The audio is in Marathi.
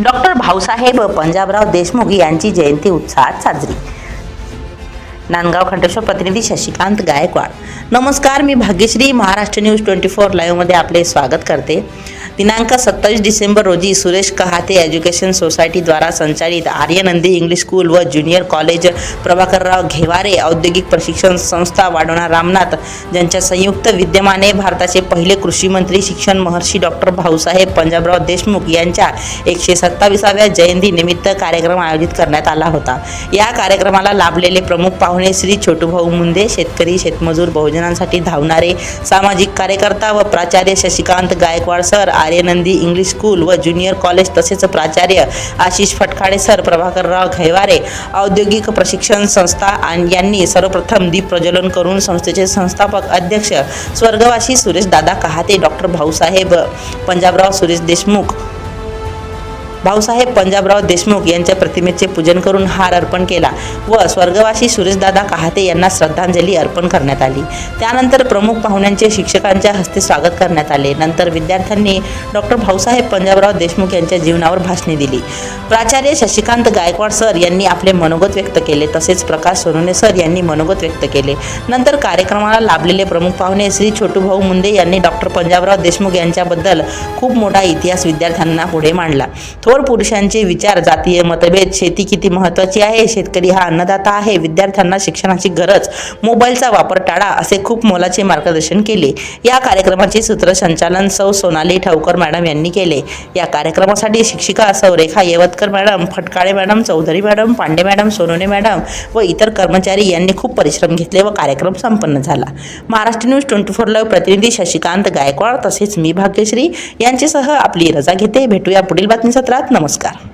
डॉक्टर भाऊसाहेब पंजाबराव देशमुख यांची जयंती उत्साहात साजरी. नांदगाव खंडेश्वर प्रतिनिधी शशिकांत गायकवाड. नमस्कार मी Bhagyashree Maharashtra news twenty four लाईव्हमध्ये आपले स्वागत करते. दिनांक सत्तावीस डिसेंबर रोजी सुरेश कहाते एज्युकेशन सोसायटीद्वारा संचालित आर्यनंदी इंग्लिश स्कूल व ज्युनियर कॉलेज प्रभाकरराव घेवारे औद्योगिक प्रशिक्षण संस्था वाढवणा रामनाथ यांच्या संयुक्त विद्यमाने भारताचे पहिले कृषी मंत्री शिक्षण महर्षी डॉक्टर भाऊसाहेब पंजाबराव देशमुख यांच्या एकशे सत्तावीसाव्या जयंतीनिमित्त कार्यक्रम आयोजित करण्यात आला होता. या कार्यक्रमाला लाभलेले प्रमुख पाहुणे श्री छोटूभाऊ मुंदे शेतकरी शेतमजूर बहुजनांसाठी धावणारे सामाजिक कार्यकर्ता व प्राचार्य Shashikant Gaikwad sir Aryanandi English school व ज्युनियर कॉलेज तसेच प्राचार्य आशिष फटकाडे सर प्रभाकरराव घैवारे औद्योगिक प्रशिक्षण संस्था यांनी सर्वप्रथम दीप प्रज्वलन करून संस्थेचे संस्थापक अध्यक्ष स्वर्गवासी सुरेश दादा कहाते डॉक्टर भाऊसाहेब पंजाबराव सुरेश देशमुख भाऊसाहेब पंजाबराव देशमुख यांच्या प्रतिमेचे पूजन करून हार अर्पण केला व स्वर्गवासी सुरेशदादा कहाते यांना श्रद्धांजली अर्पण करण्यात आली. त्यानंतर प्रमुख पाहुण्यांचे शिक्षकांच्या हस्ते स्वागत करण्यात आले. नंतर विद्यार्थ्यांनी डॉक्टर भाऊसाहेब पंजाबराव देशमुख यांच्या जीवनावर भाषणे दिली. प्राचार्य शशिकांत गायकवाड सर यांनी आपले मनोगत व्यक्त केले. तसेच प्रकाश सोनवणे सर यांनी मनोगत व्यक्त केले. नंतर कार्यक्रमाला लाभलेले प्रमुख पाहुणे श्री छोटूभाऊ मुंदे यांनी डॉक्टर पंजाबराव देशमुख यांच्याबद्दल खूप मोठा इतिहास विद्यार्थ्यांना पुढे मांडला. थोर पुरुषांचे विचार जातीय मतभेद शेती किती महत्त्वाची आहे शेतकरी हा अन्नदाता आहे विद्यार्थ्यांना शिक्षणाची गरज मोबाईलचा वापर टाळा असे खूप मोलाचे मार्गदर्शन केले. या कार्यक्रमाचे सूत्रसंचालन सौ सोनाली ठावकर मॅडम यांनी केले. या कार्यक्रमासाठी शिक्षिका सौ Rekha Yevatkar madam Phatkale madam Chaudhari madam Pande madam Sonone madam व इतर कर्मचारी यांनी खूप परिश्रम घेतले व कार्यक्रम संपन्न झाला. Maharashtra news twenty four live प्रतिनिधी शशिकांत गायकवाड तसेच मी भाग्यश्री यांच्यासह आपली रजा घेते. भेटूया पुढील बातमीसत्रात. नमस्कार.